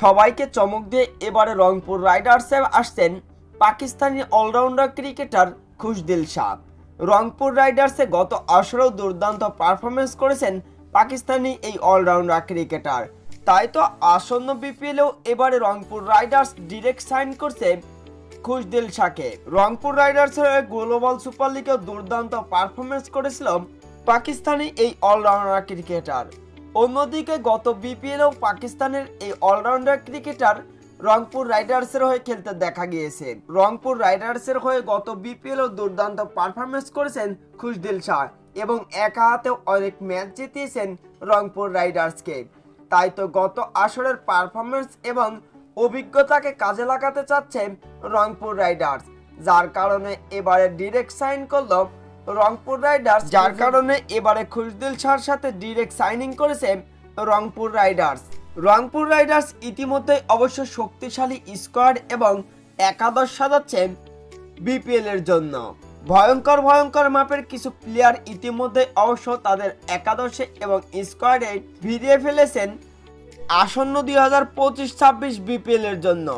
সবাইকে চমক দিয়ে এবারে রংপুর রাইডার্সে আসছেন পাকিস্তানি অলরাউন্ডার ক্রিকেটার খুশদিল শাহ। রংপুর রাইডার্সে গত আসরেও দুর্দান্ত পারফরমেন্স করেছেন পাকিস্তানি এই অলরাউন্ডার ক্রিকেটার। তাই তো আসন্ন বিপিএলেও এবারে রংপুর রাইডার্স ডিরেক্ট সাইন করছে খুশদিল শাহকে। রংপুর রাইডার্সের গ্লোবাল সুপার লিগেও দুর্দান্ত পারফরমেন্স করেছিল পাকিস্তানি এই অলরাউন্ডার ক্রিকেটার। অন্যদিকে গত বিপিএলেও পাকিস্তানের এই অলরাউন্ডার ক্রিকেটার রংপুর রাইডার্সের হয়ে খেলতে দেখা গিয়েছে। রংপুর রাইডার্সের হয়ে গত বিপিএলও দুর্দান্ত পারফরমেন্স করেছেন খুশদিল শাহ এবং একা হাতেও অনেক ম্যাচ জিতিয়েছেন রংপুর রাইডার্সকে তাই তো গত আসরের পারফরমেন্স এবং অভিজ্ঞতাকে কাজে লাগাতে চাচ্ছে রংপুর রাইডার্স যার কারণে এবারে ডিরেক্ট সাইন করল রংপুর রাইডার্স যার কারণে এবারে খুশদিল শাহর সাথে ডিরেক্ট সাইনিং করেছে রংপুর রাইডার্স। রংপুর রাইডার্স ইতিমধ্যে অবশ্য শক্তিশালী স্কোয়াড এবং একাদশ সাজাচ্ছে বিপিএল এর জন্য। ভয়ঙ্কর ভয়ঙ্কর মাপের কিছু প্লেয়ার ইতিমধ্যে অবশ্য তাদের একাদশে এবং স্কোয়াডে ভিড়িয়ে ফেলেছেন আসন্ন দুই হাজার পঁচিশ ছাব্বিশ বিপিএল এর জন্য।